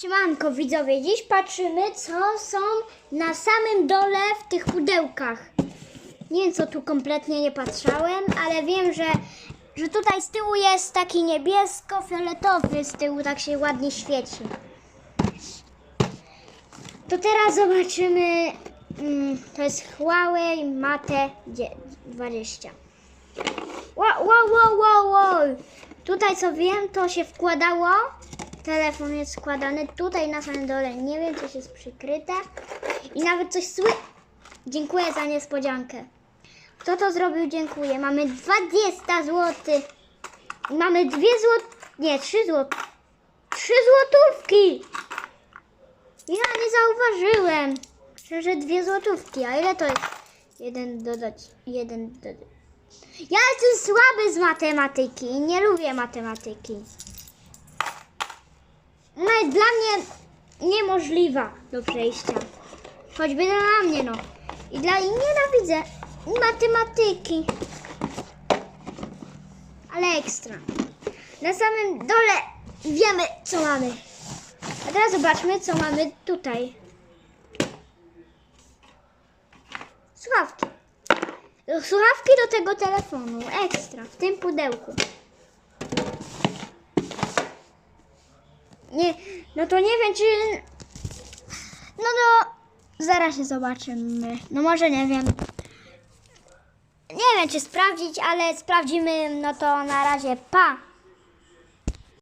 Siemanko widzowie, dziś patrzymy co są na samym dole w tych pudełkach. Nie wiem co tu kompletnie nie patrzałem, ale wiem, że, że tutaj z tyłu jest taki niebiesko-fioletowy, z tyłu tak się ładnie świeci. To teraz zobaczymy, mm, to jest Huawei Mate 20. Wow, wow, wow, wow, wow. Tutaj co wiem, to się wkładało. Telefon jest składany tutaj na samym dole. Nie wiem, coś jest przykryte. I nawet coś sły... Dziękuję za niespodziankę. Kto to zrobił? Dziękuję. Mamy 20 zł. Mamy dwie zł... Nie, 3 zł. 3 złotówki. Ja nie zauważyłem, że dwie złotówki. A ile to jest? Jeden dodać. Jeden dodać. Ja jestem słaby z matematyki nie lubię matematyki. Ona jest dla mnie niemożliwa do przejścia. Choćby dla mnie, no. I dla i nienawidzę matematyki. Ale ekstra. Na samym dole wiemy, co mamy. A teraz zobaczmy, co mamy tutaj. Słuchawki. Słuchawki do tego telefonu. Ekstra. W tym pudełku. Nie, no to nie wiem, czy... No no, zaraz się zobaczymy. No może nie wiem. Nie wiem, czy sprawdzić, ale sprawdzimy. No to na razie pa.